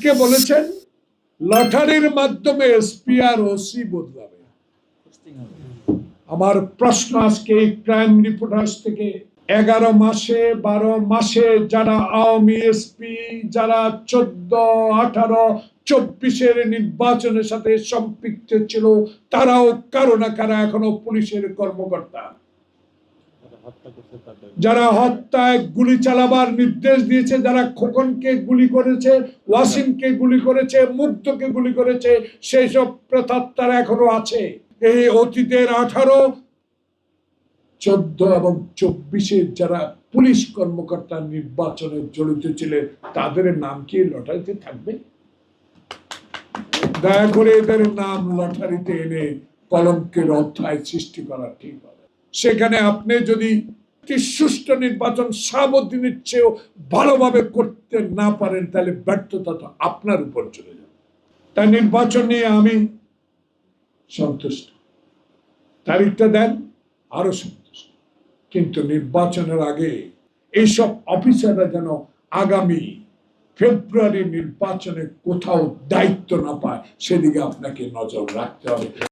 কে বলেছেন? লটারির মাধ্যমে এসপি আর ওসি বদলাবে। আমার প্রশ্ন আজকে এই ক্রাইম রিপোর্টার্স থেকে, এগারো মাসে, বারো মাসে যারা আওয়ামী এসপি, যারা চোদ্দ, আঠারো, চব্বিশের নির্বাচনের সাথে সম্পৃক্ত ছিল, তারাও কারও না কারা এখনও পুলিশের কর্মকর্তা। যারা হত্যায় গুলি চালাবার নির্দেশ দিয়েছে, যারা খোকনকে গুলি করেছে, ওয়াসিমকে গুলি করেছে, মুগ্ধকে গুলি করেছে সেই সব প্রেতাত্মারা এখনও আছে। এই অতীতের আঠারো, চোদ্দ এবং চব্বিশে যারা পুলিশ কর্মকর্তা নির্বাচনে জড়িত ছিলেন, তাদের নাম কি লটারিতে থাকবে? দয়া করে এদের নাম লটারিতে এনে কলঙ্কের অধ্যায় সৃষ্টি করা ঠিক হবে। সেখানে আপনি যদি সুষ্ঠু নির্বাচন সাবধানের চেয়েও ভালোভাবে করতে না পারেন, তাহলে ব্যর্থতা তো আপনার উপর চলে যাবে। তাই নির্বাচন নিয়ে আমি সন্তুষ্ট। তারিখটা দেন, আরও সন্তুষ্ট। কিন্তু নির্বাচনের আগে এইসব অফিসাররা যেন আগামী ফেব্রুয়ারি নির্বাচনে কোথাও দায়িত্ব না পায়, সেদিকে আপনাকে নজর রাখতে হবে।